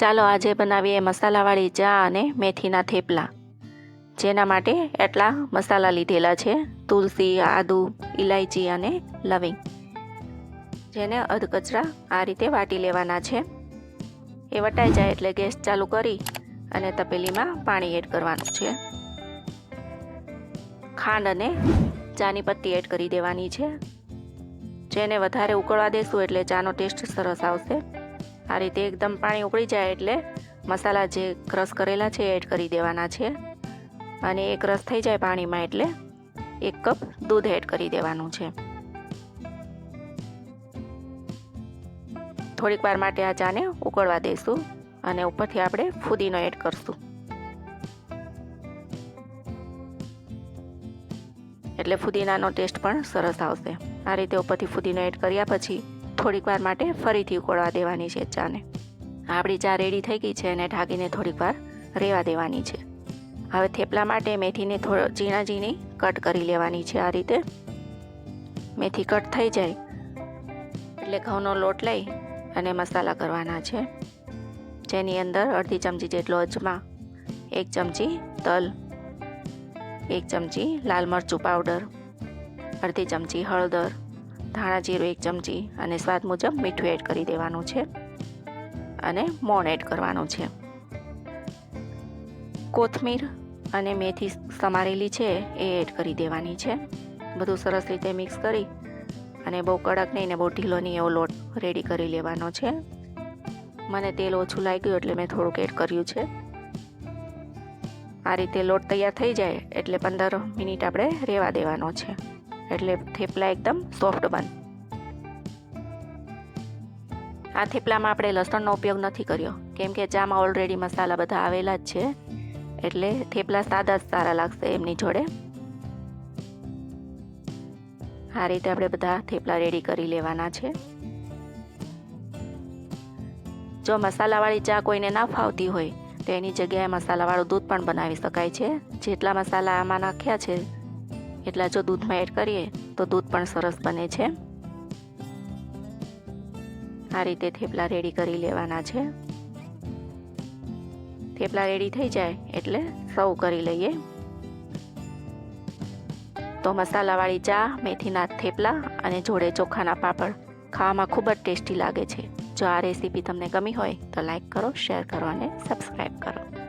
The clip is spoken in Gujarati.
ચાલો આજે બનાવીએ મસાલાવાળી ચા અને મેથીના થેપલા. જેના માટે એટલા મસાલા લીધેલા છે. તુલસી, આદુ ઇલાયચી અને લવિંગ. જેને અધકચરા આ રીતે વાટી લેવાના છે. એ વટાઈ જાય એટલે ગેસ ચાલુ કરી અને તપેલીમાં પાણી એડ કરવાનું છે. ખાંડ અને ચાની પત્તી એડ કરી દેવાની છે. જેને વધારે ઉકળવા દેશું એટલે ચાનો ટેસ્ટ સરસ આવશે. આ રીતે એકદમ પાણી ઉકળી જાય એટલે મસાલા જે ક્રશ કરેલા છે એડ કરી દેવાના છે. અને એ રસ થઈ જાય પાણીમાં એટલે એક કપ દૂધ એડ કરી દેવાનું છે. થોડીક વાર માટે આ ચાને ઉકળવા દઈશું અને ઉપરથી આપણે ફુદીનો એડ કરશું. એટલે ફુદીનાનો ટેસ્ટ પણ સરસ આવશે. આ રીતે ઉપરથી ફુદીનો એડ કર્યા પછી થોડીક વાર માટે ફરીથી ઉકળવા દેવાની છે ચાને. આપણી ચા રેડી થઈ ગઈ છે અને ઢાંકીને થોડીક વાર રહેવા દેવાની છે. હવે થેપલા માટે મેથીને થોડો ઝીણા ઝીણી કટ કરી લેવાની છે આ રીતે. મેથી કટ થઈ જાય, એટલે ઘઉંનો લોટ લઈ અને મસાલા કરવાના છે. જેની અંદર અડધી ચમચી જેટલો અજમા, એક ચમચી તલ, એક ચમચી લાલ મરચું પાવડર અડધી ચમચી હળદર ધાણા જીરું એક ચમચી અને સ્વાદ મુજબ મીઠું એડ કરી દેવાનું છે અને મોણ એડ કરવાનું છે. કોથમીર અને મેથી સમારેલી છે એ એડ કરી દેવાની છે. બધું સરસ રીતે મિક્સ કરી અને બહુ કડક નહીં ને બહુ ઢીલો નહીં એવો લોટ રેડી કરી લેવાનો છે. મને તેલ ઓછું લાગ્યું એટલે મેં થોડુંક એડ કર્યું છે. આ રીતે લોટ તૈયાર થઈ જાય એટલે પંદર મિનિટ આપણે રહેવા દેવાનો છે. એટલે થેપલા એકદમ સોફ્ટ બન. આ થેપલામાં આપણે લસણનો ઉપયોગ નથી કર્યો. કેમ કે ચામાં ઓલરેડી મસાલા બધા આવેલા જ છે. એટલે થેપલા સાદા જ સારા લાગશે એમની જોડે. આ રીતે આપણે બધા થેપલા રેડી કરી લેવાના છે. જો મસાલાવાળી ચા કોઈને ના ફાવતી હોય, તો એની જગ્યાએ મસાલાવાળું દૂધ પણ બનાવી શકાય છે. જેટલા મસાલા આમાં નાખ્યા છે એટલા જો દૂધમાં એડ કરીએ, તો દૂધ પણ સરસ બને છે. આ રીતે થેપલા રેડી કરી લેવાના છે. થેપલા રેડી થઈ જાય એટલે સર્વ કરી લઈએ. તો મસાલાવાળી ચા, મેથીના થેપલા અને જોડે ચોખાના પાપડ ખાવામાં ખૂબ જ ટેસ્ટી લાગે છે. જો આ રેસીપી તમને ગમી હોય તો લાઈક કરો, શેર કરો અને સબસ્ક્રાઈબ કરો.